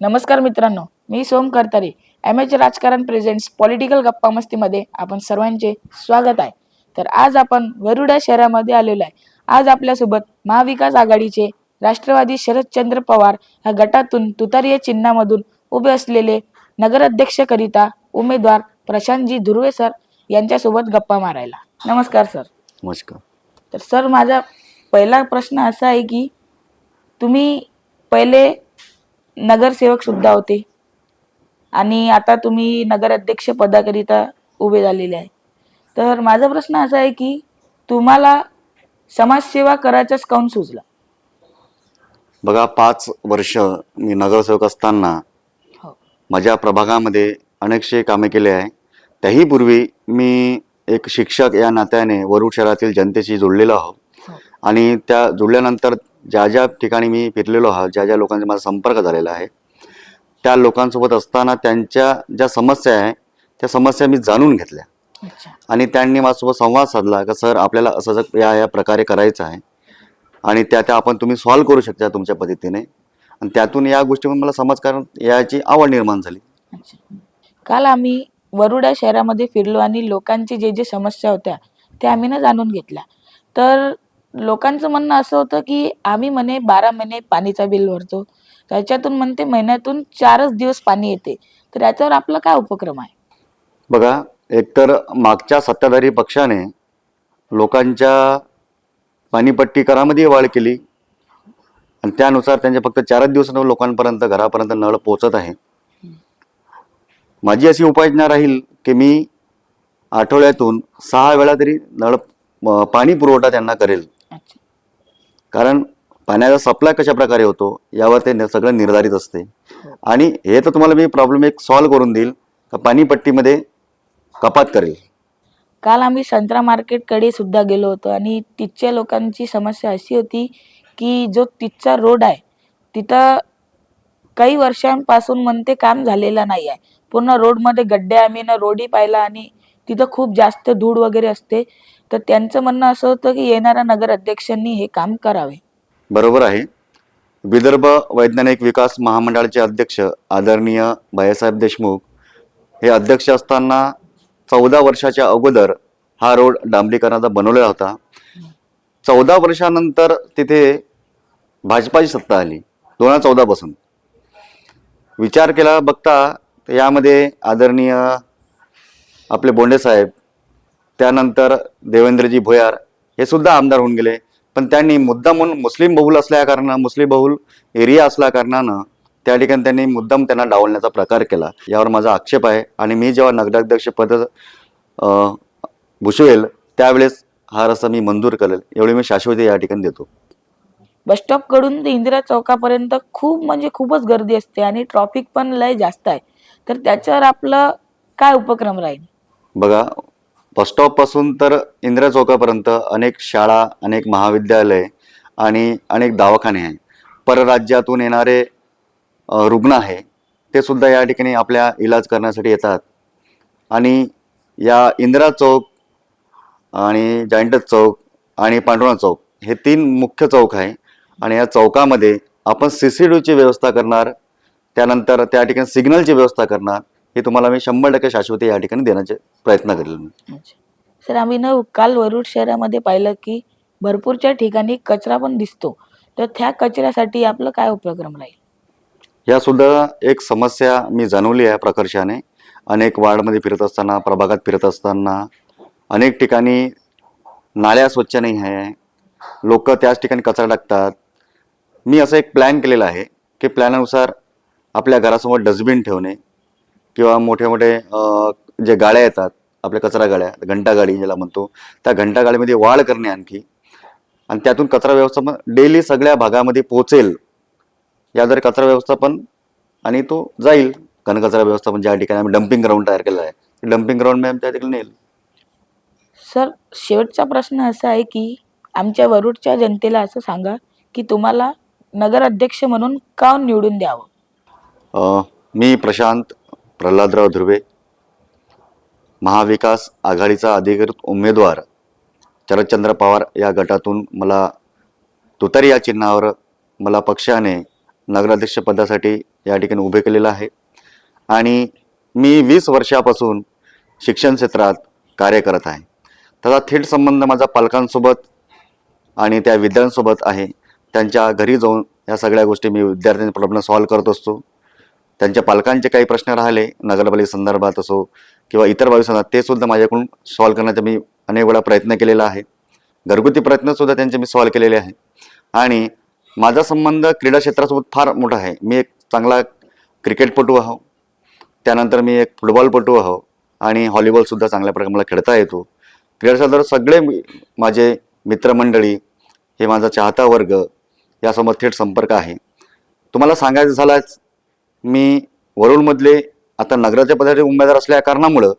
नमस्कार मित्रांनो मी सोम करतारे. M H Rajkaran presents political गप्पा मस्तीमध्ये आपण सर्वांचे स्वागत आहे. तर आज आपण वरुडा शहरामध्ये आलेलो आहे. आज आपल्यासोबत महाविकास आघाडीचे राष्ट्रवादी शरदचंद्र पवार ह्या गटातून तुतारी या चिन्हामधून उभे असलेले नगराध्यक्षकरिता उमेदवार प्रशांतजी धुर्वे सर यांच्यासोबत गप्पा मारायला. नमस्कार सर. नमस्कार. तर सर माझा पहिला प्रश्न असा आहे की तुम्ही पहिले नगरसेवक सुद्धा होते. आणि आता तुम्ही नगराध्यक्ष पदाकरिता उभे झालेले आहे. तर माझा प्रश्न असा आहे की तुम्हाला समाजसेवा करायचाच काऊन सुचला? बघा पाच वर्ष मी नगरसेवक असताना हो. माझ्या प्रभागामध्ये अनेकशे कामे केले आहे. त्याही पूर्वी मी एक शिक्षक या नात्याने वरुड शहरातील जनतेशी जोडलेलो आहोत हो. आणि त्या जोडल्यानंतर ज्या ज्या ठिकाणी मी फिरलेलो आहोत ज्या ज्या लोकांचा माझा संपर्क झालेला आहे त्या लोकांसोबत असताना त्यांच्या ज्या समस्या आहे त्या समस्या मी जाणून घेतल्या. आणि त्यांनी माझ्यासोबत संवाद साधला का सर आपल्याला असं असं या या प्रकारे करायचं आहे. आणि त्या त्या आपण तुम्ही सॉल्व्ह करू शकता तुमच्या पद्धतीने. आणि त्यातून या गोष्टीमध्ये मला समाजकारण याची आवड निर्माण झाली. काल आम्ही वरुडा शहरामध्ये फिरलो आणि लोकांची जे जे समस्या होत्या त्या आम्ही ना जाणून घेतल्या. तर लोकांचं म्हणणं असं होतं की आम्ही म्हणे बारा महिने पाणीचा बिल भरतो. त्याच्यातून म्हणते महिन्यातून चारच दिवस पाणी येते. तर याच्यावर आपला काय उपक्रम आहे? बघा एकतर मागच्या सत्ताधारी पक्षाने लोकांच्या पाणीपट्टी करामध्ये वाढ केली. आणि त्यानुसार त्यांचे फक्त चारच दिवस लोकांपर्यंत घरापर्यंत नळ पोचत आहे. माझी अशी उपाययोजना राहील की मी आठवड्यातून सहा वेळा तरी नळ पाणी पुरवठा त्यांना करेल. कारण पाण्याचा सप्लाय कशा प्रकारे होतो यावर ते सगळं निर्धारित असते. आणि हे तर तुम्हाला मी प्रॉब्लेम एक सॉल्व्ह करून देईल का पाणीपट्टीमध्ये कपात करेल. काल आम्ही संत्रा मार्केटकडे सुद्धा गेलो होतो आणि तिथच्या लोकांची समस्या अशी होती की जो तिथचा रोड आहे तिथं काही वर्षांपासून म्हणते काम झालेलं नाही आहे. पूर्ण रोडमध्ये गड्डे आम्ही ना रोडही पाहिला आणि तिथं खूप जास्त धूळ वगैरे असते. तर त्यांचं म्हणणं असं होतं की येणाऱ्या नगर अध्यक्षांनी हे काम करावे. बरोबर आहे. विदर्भ वैज्ञानिक विकास महामंडळाचे अध्यक्ष आदरणीय भाईसाहेब देशमुख हे अध्यक्ष असताना चौदा वर्षाच्या अगोदर हा रोड डांबरीकरणाचा बनवलेला होता. चौदा वर्षानंतर तिथे भाजपाची सत्ता आली दोन हजार चौदापासून विचार केला बघता तर यामध्ये आदरणीय आपले बोंडे साहेब त्यानंतर देवेंद्रजी भोयार हे सुद्धा आमदार होऊन गेले. पण त्यांनी मुद्दाम म्हणून मुस्लिम बहुल असल्या कारणानं मुस्लिम बहुल एरिया असल्या कारणानं त्या ठिकाणी त्यांनी मुद्दाम त्यांना डावलण्याचा प्रकार केला. यावर माझा आक्षेप आहे आणि मी जेव्हा नगराध्यक्ष पद भूषवेल त्यावेळेस हा रस्ता मी मंजूर करेल. एवढी मी शाश्वती या ठिकाणी देतो. बस स्टॉपकडून ते इंदिरा चौकापर्यंत खूप म्हणजे खूपच गर्दी असते आणि ट्रॉफिक पण लय जास्त आहे. तर त्याच्यावर आपलं काय उपक्रम राहील? बघा बस स्टॉपपासून तर इंदिरा चौकापर्यंत अनेक शाळा अनेक महाविद्यालय आणि अनेक दवाखाने आहे परराज्यातून येणारे रुग्ण आहे ते सुद्धा या ठिकाणी आपल्या इलाज करण्यासाठी येतात. आणि या इंदिरा चौक आणि जॉईंटच चौक आणि पांडुरा चौक हे तीन मुख्य चौक आहे. आणि या चौकामध्ये आपण सी सी ची व्यवस्था करणार त्यानंतर त्या ठिकाणी सिग्नलची व्यवस्था करणार हे तुम्हाला मी शंभर टक्के शाश्वती या ठिकाणी देण्याचे प्रयत्न करेल. सर आम्ही ना काल वरुड शहरामध्ये पाहिलं की भरपूरच्या ठिकाणी कचरा पण दिसतो. तर त्या कचऱ्यासाठी आपलं काय उपक्रम राहील? या सुद्धा एक समस्या मी जाणवली आहे प्रकर्षाने. अनेक वार्डमध्ये फिरत असताना प्रभागात फिरत असताना अनेक ठिकाणी नाल्या स्वच्छ नाही आहे. लोक त्याच ठिकाणी कचरा टाकतात. मी असं एक प्लॅन केलेला आहे की प्लॅनानुसार आपल्या घरासमोर डस्टबिन ठेवणे. किंवा मोठे मोठे जे गाड्या येतात आपल्या कचरा गाड्या घंटा गाडी ज्याला म्हणतो त्या घंटा गाडीमध्ये वाढ करणे आणखी आणि त्यातून कचरा व्यवस्थापन डेली सगळ्या भागामध्ये पोहोचेल याद्वारे कचरा व्यवस्थापन आणि तो जाईल घनकचरा व्यवस्थापन ज्या ठिकाणी आम्ही डम्पिंग ग्राउंड तयार केलेला आहे डम्पिंग ग्राउंड आम्ही त्या ठिकाणी नेल सर शेवटचा प्रश्न असा आहे की आमच्या वरुडच्या जनतेला असं सांगा की तुम्हाला नगर अध्यक्ष म्हणून का निवडून द्यावं? मी प्रशांत प्रल्हादराव ध्रुवे महाविकास आघाडीचा अधिकृत उमेदवार शरदचंद्र पवार या गटातून मला तुतारी या चिन्हावर मला पक्षाने नगराध्यक्षपदासाठी या ठिकाणी उभे केलेलं आहे. आणि मी वीस वर्षापासून शिक्षण क्षेत्रात कार्य करत आहे. त्याचा थेट संबंध माझा पालकांसोबत आणि त्या विद्यार्थ्यांसोबत आहे. त्यांच्या घरी जाऊन या सगळ्या गोष्टी मी विद्यार्थ्यांचे प्रॉब्लेम सॉल्व्ह करत असतो. त्यांच्या पालकांचे काही प्रश्न राहिले नगरपालिके संदर्भात असो किंवा इतर बाबी संदर्भात ते सुद्धा माझ्याकडून सॉल्व्ह करण्याचा मी अनेक वेळा प्रयत्न केलेला आहे. घरगुती प्रयत्नसुद्धा त्यांचे मी सॉल्व्ह केलेले आहे. आणि माझा संबंध क्रीडा क्षेत्रासोबत फार मोठा आहे. मी एक चांगला क्रिकेटपटू आहो. त्यानंतर मी एक फुटबॉलपटू आहो. आणि हॉलीबॉलसुद्धा चांगल्या प्रकारे मला खेळता येतो. क्रीडा क्षेत्रात सगळे माझे मित्रमंडळी हे माझा चाहता वर्ग यासोबत थेट संपर्क आहे. तुम्हाला सांगायचं झालाच मी वरुळमधले आता नगराच्या पदाचे उमेदवार असल्या कारणामुळं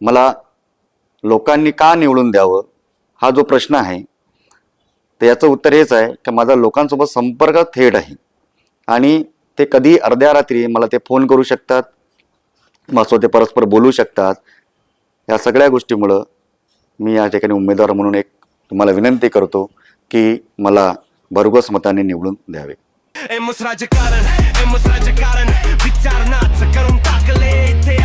मला लोकांनी का निवडून द्यावं हा जो प्रश्न आहे तर याचं उत्तर हेच आहे की माझा लोकांसोबत संपर्क थेट आहे. आणि ते कधी अर्ध्या रात्री मला ते फोन करू शकतात मग ते परस्पर बोलू शकतात. या सगळ्या गोष्टीमुळं मी या ठिकाणी उमेदवार म्हणून एक तुम्हाला विनंती करतो की मला भरघोस मताने निवडून द्यावे. एमस राजकारण एमस राजकारण विचारणाचं करून टाकले इथे